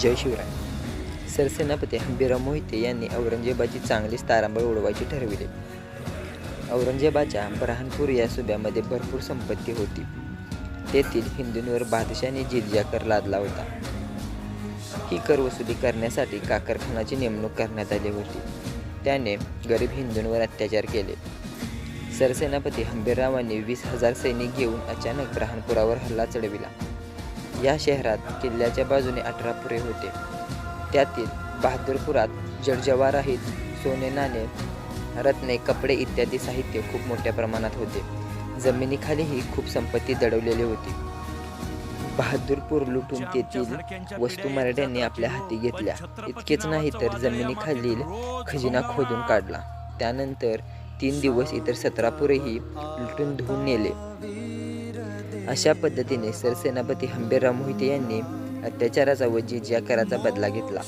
जय शिवराय सरसेनापती हंबीराव मोहिते यांनी औरंगजेबाची चांगलीच तारांबळ उडवायची ठरविले. औरंगजेबाच्या बऱ्हाणपूर या सुब्यामध्ये भरपूर संपत्ती होती. तेथील हिंदूंवर बादशाने जिजिया कर लादला होता. ही कर वसुली करण्यासाठी काकरखानाची नेमणूक करण्यात आली होती. त्याने गरीब हिंदूंवर अत्याचार केले. सरसेनापती हंबीररावांनी वीस हजार सैनिक घेऊन अचानक ब्रहाणपुरावर हल्ला चढविला. या शहरात किल्ल्याच्या बाजूने अठरा पुरे होते. त्यातील बहादूरपुरात जडजवाराहीत सोने नाणे रत्ने कपडे इत्यादी साहित्य खूप मोठ्या प्रमाणात होते. जमिनीखालीही खूप संपत्ती दडवलेली होती. बहादूरपूर लुटून तेथील वस्तू मराठ्यांनी आपल्या हाती घेतल्या. इतकेच नाही तर जमिनीखालील खजिना खोदून काढला. त्यानंतर तीन दिवस इतर सतरा पुरेही लुटून धुवून नेले. अशा पद्धतीने सरसेनापती हंबीरराव मोहिते यांनी अत्याचाराचा व जिजिया कराचा बदला घेतला.